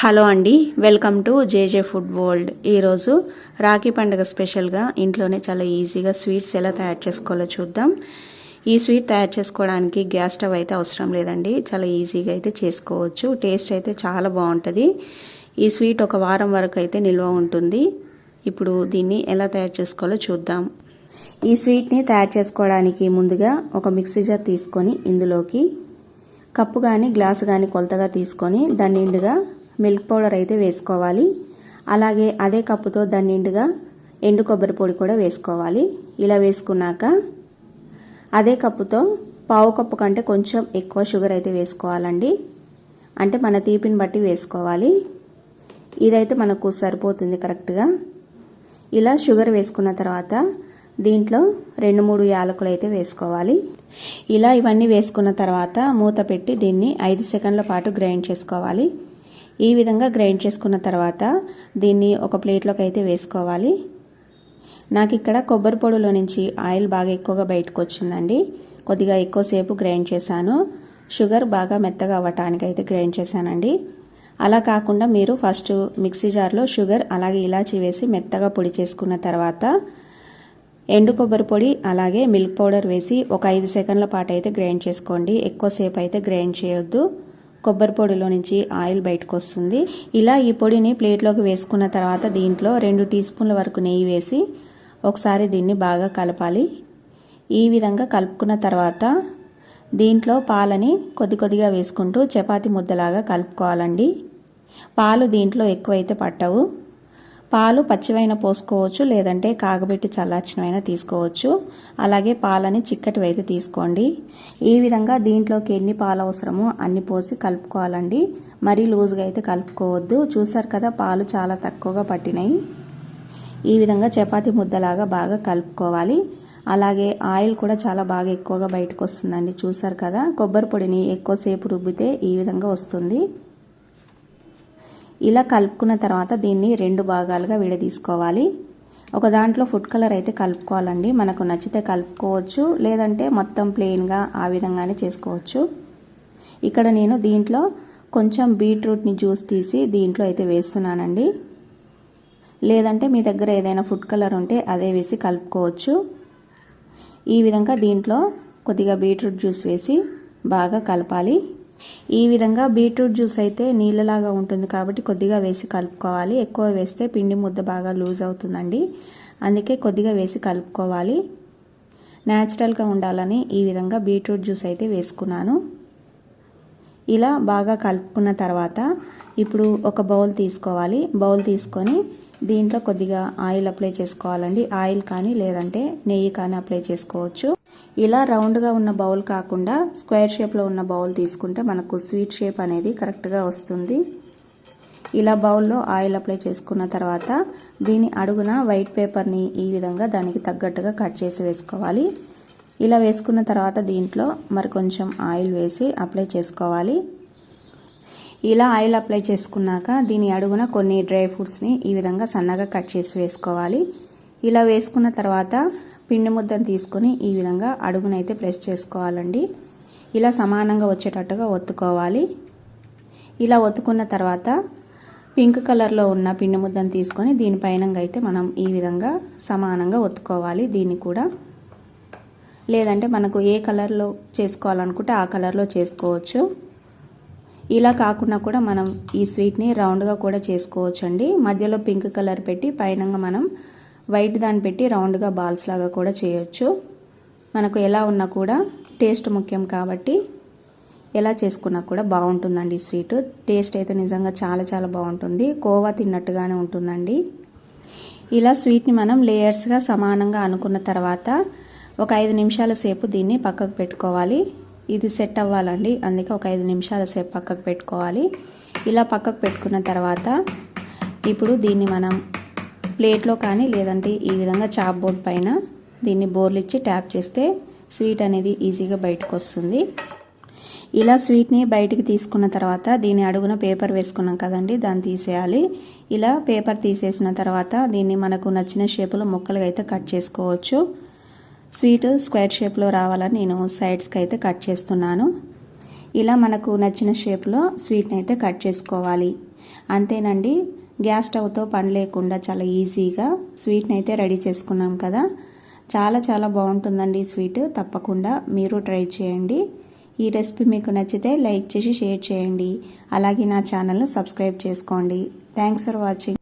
Hello అండి welcome to JJ food world. ఈరోజు రాఖీ పండుగ స్పెషల్గా ఇంట్లోనే చాలా ఈజీగా స్వీట్స్ ఎలా తయారు చేసుకోవాలో చూద్దాం. ఈ స్వీట్ తయారు చేసుకోవడానికి గ్యాస్ స్టవ్ అయితే అవసరం లేదండి చాలా ఈజీగా అయితే చేసుకోవచ్చు. టేస్ట్ అయితే చాలా బాగుంటుంది. ఈ స్వీట్ ఒక వారం వరకు అయితే నిల్వ ఉంటుంది. ఇప్పుడు దీన్ని ఎలా తయారు చేసుకోవాలో చూద్దాం. ఈ స్వీట్ని తయారు చేసుకోవడానికి ముందుగా ఒక మిక్సీ జార్ తీసుకొని ఇందులోకి కప్పు కానీ గ్లాసు కానీ కొలతగా తీసుకొని దాని నిండుగా మిల్క్ పౌడర్ అయితే వేసుకోవాలి. అలాగే అదే కప్పుతో దాని నిండుగా ఎండు కొబ్బరి పొడి కూడా వేసుకోవాలి. ఇలా వేసుకున్నాక అదే కప్పుతో పావు కప్పు కంటే కొంచెం ఎక్కువ షుగర్ అయితే వేసుకోవాలండి. అంటే మన తీపిని బట్టి వేసుకోవాలి. ఇదైతే మనకు సరిపోతుంది కరెక్ట్గా. ఇలా షుగర్ వేసుకున్న తర్వాత దీంట్లో రెండు మూడు యాలకులు అయితే వేసుకోవాలి. ఇలా ఇవన్నీ వేసుకున్న తర్వాత మూత పెట్టి దీన్ని ఐదు సెకండ్ల పాటు గ్రైండ్ చేసుకోవాలి. ఈ విధంగా గ్రైండ్ చేసుకున్న తర్వాత దీన్ని ఒక ప్లేట్లోకి అయితే వేసుకోవాలి. నాకు ఇక్కడ కొబ్బరి పొడిలో నుంచి ఆయిల్ బాగా ఎక్కువగా బయటకు వచ్చిందండి. కొద్దిగా ఎక్కువసేపు గ్రైండ్ చేశాను. షుగర్ బాగా మెత్తగా అవ్వటానికి అయితే గ్రైండ్ చేశానండి. అలా కాకుండా మీరు ఫస్ట్ మిక్సీ జార్లో షుగర్ అలాగే ఇలాచి వేసి మెత్తగా పొడి చేసుకున్న తర్వాత ఎండు కొబ్బరి పొడి అలాగే మిల్క్ పౌడర్ వేసి ఒక ఐదు సెకండ్ల పాటు అయితే గ్రైండ్ చేసుకోండి. ఎక్కువసేపు అయితే గ్రైండ్ చేయొద్దు. కొబ్బరి పొడిలో నుంచి ఆయిల్ బయటకు వస్తుంది. ఇలా ఈ పొడిని ప్లేట్లోకి వేసుకున్న తర్వాత దీంట్లో రెండు టీ స్పూన్ల వరకు నెయ్యి వేసి ఒకసారి దీన్ని బాగా కలపాలి. ఈ విధంగా కలుపుకున్న తర్వాత దీంట్లో పాలని కొద్ది కొద్దిగా వేసుకుంటూ చపాతి ముద్దలాగా కలుపుకోవాలండి. పాలు దీంట్లో ఎక్కువైతే పట్టవు. పాలు పచ్చివైన పోసుకోవచ్చు లేదంటే కాగబెట్టి చల్లార్చినవైనా తీసుకోవచ్చు. అలాగే పాలని చిక్కటి అయితే తీసుకోండి. ఈ విధంగా దీంట్లోకి ఎన్ని పాలు అవసరమో అన్ని పోసి కలుపుకోవాలండి. మరీ లూజ్గా అయితే కలుపుకోవద్దు. చూసారు కదా పాలు చాలా తక్కువగా పట్టినాయి. ఈ విధంగా చపాతి ముద్దలాగా బాగా కలుపుకోవాలి. అలాగే ఆయిల్ కూడా చాలా బాగా ఎక్కువగా బయటకు వస్తుందండి చూసారు కదా కొబ్బరి పొడిని ఎక్కువసేపు రుబ్బితే ఈ విధంగా వస్తుంది. ఇలా కలుపుకున్న తర్వాత దీన్ని రెండు భాగాలుగా విడదీసుకోవాలి. ఒక దాంట్లో ఫుడ్ కలర్ అయితే కలుపుకోవాలండి. మనకు నచ్చితే కలుపుకోవచ్చు లేదంటే మొత్తం ప్లెయిన్గా ఆ విధంగానే చేసుకోవచ్చు. ఇక్కడ నేను దీంట్లో కొంచెం బీట్రూట్ని జ్యూస్ తీసి దీంట్లో అయితే వేస్తున్నానండి. లేదంటే మీ దగ్గర ఏదైనా ఫుడ్ కలర్ ఉంటే అదే వేసి కలుపుకోవచ్చు. ఈ విధంగా దీంట్లో కొద్దిగా బీట్రూట్ జ్యూస్ వేసి బాగా కలపాలి. ఈ విధంగా బీట్రూట్ జ్యూస్ అయితే నీళ్ళలాగా ఉంటుంది కాబట్టి కొద్దిగా వేసి కలుపుకోవాలి. ఎక్కువ వేస్తే పిండి ముద్ద బాగా లూజ్ అవుతుందండి. అందుకే కొద్దిగా వేసి కలుపుకోవాలి. న్యాచురల్గా ఉండాలని ఈ విధంగా బీట్రూట్ జ్యూస్ అయితే వేసుకున్నాను. ఇలా బాగా కలుపుకున్న తర్వాత ఇప్పుడు ఒక బౌల్ తీసుకోవాలి. బౌల్ తీసుకొని దీంట్లో కొద్దిగా ఆయిల్ అప్లై చేసుకోవాలండి. ఆయిల్ కానీ లేదంటే నెయ్యి కానీ అప్లై చేసుకోవచ్చు. ఇలా రౌండ్గా ఉన్న బౌల్ కాకుండా స్క్వేర్ షేప్లో ఉన్న బౌల్ తీసుకుంటే మనకు స్వీట్ షేప్ అనేది కరెక్ట్గా వస్తుంది. ఇలా బౌల్లో ఆయిల్ అప్లై చేసుకున్న తర్వాత దీని అడుగున వైట్ పేపర్ని ఈ విధంగా దానికి తగ్గట్టుగా కట్ చేసి వేసుకోవాలి. ఇలా వేసుకున్న తర్వాత దీంట్లో మరి కొంచెం ఆయిల్ వేసి అప్లై చేసుకోవాలి. ఇలా ఆయిల్ అప్లై చేసుకున్నాక దీని అడుగున కొన్ని డ్రై ఫ్రూట్స్ని ఈ విధంగా సన్నగా కట్ చేసి వేసుకోవాలి. ఇలా వేసుకున్న తర్వాత పిండి ముద్దను తీసుకొని ఈ విధంగా అడుగునైతే ప్రెస్ చేసుకోవాలండి. ఇలా సమానంగా వచ్చేటట్టుగా ఒత్తుకోవాలి. ఇలా ఒత్తుకున్న తర్వాత పింక్ కలర్లో ఉన్న పిండి ముద్దను తీసుకొని దీనిపైన అయితే మనం ఈ విధంగా సమానంగా ఒత్తుకోవాలి దీన్ని కూడా. లేదంటే మనకు ఏ కలర్లో చేసుకోవాలనుకుంటే ఆ కలర్లో చేసుకోవచ్చు. ఇలా కాకుండా కూడా మనం ఈ స్వీట్ని రౌండ్గా కూడా చేసుకోవచ్చు అండి మధ్యలో పింక్ కలర్ పెట్టి పైన మనం వైట్ దాన్ని పెట్టి రౌండ్గా బాల్స్ లాగా కూడా చేయొచ్చు. మనకు ఎలా ఉన్నా కూడా టేస్ట్ ముఖ్యం కాబట్టి ఎలా చేసుకున్నా కూడా బాగుంటుందండి ఈ స్వీట్. టేస్ట్ అయితే నిజంగా చాలా చాలా బాగుంటుంది. కోవా తిన్నట్టుగానే ఉంటుందండి. ఇలా స్వీట్ని మనం లేయర్స్గా సమానంగా అనుకున్న తర్వాత ఒక ఐదు నిమిషాల సేపు దీన్ని పక్కకు పెట్టుకోవాలి. ఇది సెట్ అవ్వాలండి. అందుకే ఒక ఐదు నిమిషాల సేపు పక్కకు పెట్టుకోవాలి. ఇలా పక్కకు పెట్టుకున్న తర్వాత ఇప్పుడు దీన్ని మనం ప్లేట్లో కానీ లేదంటే ఈ విధంగా చాప్ బోర్డ్ పైన దీన్ని బోర్లు ఇచ్చి ట్యాప్ చేస్తే స్వీట్ అనేది ఈజీగా బయటకు వస్తుంది. ఇలా స్వీట్ని బయటికి తీసుకున్న తర్వాత దీని అడుగున పేపర్ వేసుకున్నాం కదండి దాన్ని తీసేయాలి. ఇలా పేపర్ తీసేసిన తర్వాత దీన్ని మనకు నచ్చిన షేపులో ముక్కలుగా అయితే కట్ చేసుకోవచ్చు. స్వీట్ స్క్వేర్ షేప్లో రావాలని నేను సైడ్స్కి అయితే కట్ చేస్తున్నాను. ఇలా మనకు నచ్చిన షేప్లో స్వీట్ని అయితే కట్ చేసుకోవాలి. అంతేనండి. గ్యాస్ స్టవ్తో పని లేకుండా చాలా ఈజీగా స్వీట్ని అయితే రెడీ చేసుకున్నాం కదా. చాలా చాలా బాగుంటుందండి ఈ స్వీట్. తప్పకుండా మీరు ట్రై చేయండి. ఈ రెసిపీ మీకు నచ్చితే లైక్ చేసి షేర్ చేయండి. అలాగే నా ఛానల్ను సబ్స్క్రైబ్ చేసుకోండి. Thanks for watching.